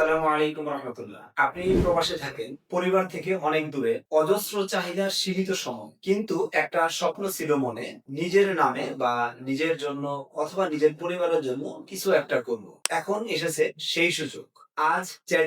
আসসালামু আলাইকুম রহমতুল্লাহ। আপনি প্রবাসে থাকেন, পরিবার থেকে অনেক দূরে, অজস্র সীমিত সময়। কিন্তু একটা স্বপ্ন ছিল মনে, নিজের নামে বা নিজের জন্য অথবা নিজের পরিবারের জন্য কিছু একটা করব। এখন এসেছে সেই সুযোগ। আজ চ্যাট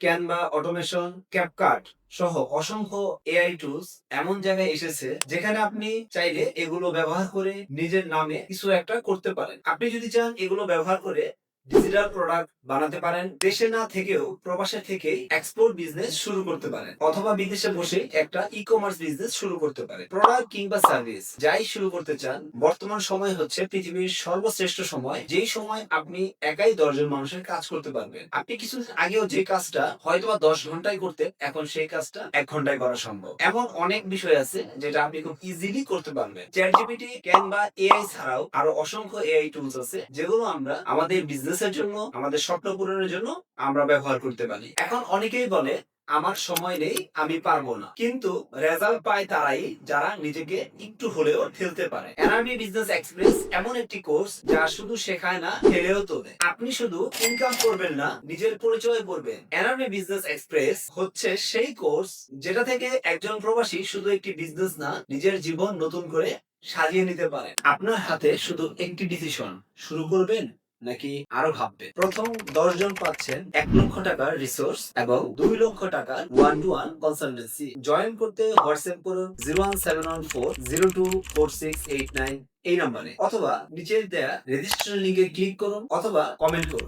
ক্যানভা অটোমেশন ক্যাপকাট সহ অসংখ্য এআই টুলস এমন জায়গায় এসেছে যেখানে আপনি চাইলে এগুলো ব্যবহার করে নিজের নামে কিছু একটা করতে পারেন। আপনি যদি চান এগুলো ব্যবহার করে ডিজিটাল প্রোডাক্ট বানাতে পারেন, দেশে না থেকেও প্রবাসে থেকেই এক্সপোর্ট বিজনেস শুরু করতে পারেন, অথবা বিদেশে বসে একটা ই কমার্স বিজনেস শুরু করতে পারেন। প্রোডাক্ট কিংবা সার্ভিস যাই শুরু করতে চান, বর্তমান সময় হচ্ছে পৃথিবীর সর্বশ্রেষ্ঠ সময়, যেই সময় আপনি একাই দশজন মানুষের কাজ করতে পারবেন। আপনি কিছু আগেও যে কাজটা হয়তোবা দশ ঘন্টায় করতে, এখন সেই কাজটা এক ঘন্টায় করা সম্ভব। এমন অনেক বিষয় আছে যেটা আপনি খুব ইজিলি করতে পারবেন। চ্যাট জিপিটি ক্যানভা এআই ছাড়াও আরও অসংখ্য এআই টুলস আছে, যেগুলো আমরা আমাদের বিজনেসের জন্য, আমাদের স্বপ্ন পূরণের জন্য আমরা ব্যবহার করতে পারি। এখন অনেকেই বলে, আমার সময় নেই, আমি পারব না। কিন্তু রেজাল্ট পায় তারাই যারা নিজেকে একটু হলেও ঠেলতে পারে। এনআরবি বিজনেস এক্সপ্রেস এমন একটি কোর্স যা শুধু শেখায় না ঠেলেও তোলে। আপনি শুধু ইনকাম করবেন না, নিজের পরিচয় করবেন এনআরবি বিজনেস এক্সপ্রেস হচ্ছে সেই কোর্স যেটা থেকে একজন প্রবাসী শুধু একটি বিজনেস না, নিজের জীবন নতুন করে সাজিয়ে নিতে পারে আপনার হাতে শুধু একটি ডিসিশন শুরু করবেন নাকি আরও ভাববে? প্রথম জন পাচ্ছেন এক লক্ষ টাকার রিসোর্স এবং দুই লক্ষ টাকার one two one consultancy join করতে হোয়াটসঅ্যাপ করুন zero one seven one four zero two four six eight nine এই নাম্বারে অথবা নিচের দেয়া রেজিস্ট্রেশন লিঙ্কে ক্লিক করুন অথবা কমেন্ট করুন।